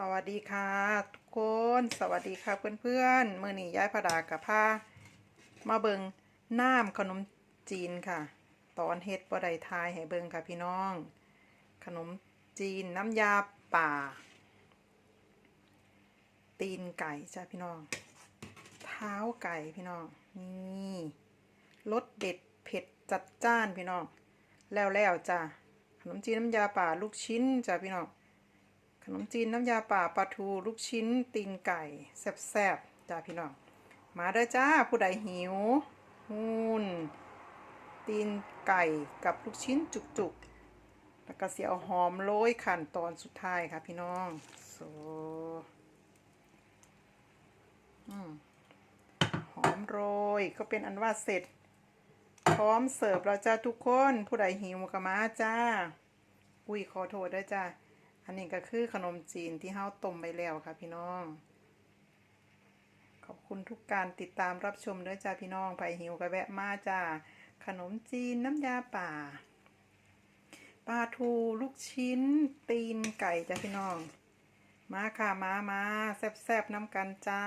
สวัสดีค่ะทุกคนสวัสดีค่ะเพื่อนๆเมื่อนี้ย้ายพดากับผ้ามาเบิงน้ำขนมจีนค่ะ ตอนเฮ็ดบ่ได้ทายให้เบิงค่ะพี่น้อง ขนมจีนน้ำยาป่า ตีนไก่จ้าพี่น้อง เท้าไก่พี่น้องนี่รสเด็ดเผ็ดจัดจ้านพี่น้อง แล้วแล้วจ้าขนมจีนน้ำยาป่าลูกชิ้นจ้าพี่น้อง ขนมจีนน้ำยาป่าปลาทูลูกชิ้นตีนไก่แซ่บๆจ้าพี่น้อง มาเด้อจ้าผู้ใดหิวหุ่นตีนไก่กับลูกชิ้นจุกๆ แล้วก็เสียวหอมโรยขั้นตอนสุดท้ายค่ะพี่น้องโซอืมหอมโรยก็เป็นอันว่าเสร็จ พร้อมเสิร์ฟแล้วจ้าทุกคนผู้ใดหิวก็มาจ้า อุ้ยขอโทษด้วยจ้า อันนี้ก็คือขนมจีนที่เฮาต้มไปแล้วค่ะพี่น้อง ขอบคุณทุกการติดตามรับชมด้วยจ้าพี่น้องไผหิวก็แวะมาจ้าขนมจีนน้ำยาป่าปลาทูลูกชิ้น ตีนไก่จ้าพี่น้อง มาค่ะมามาแซ่บๆน้ำกันจ้า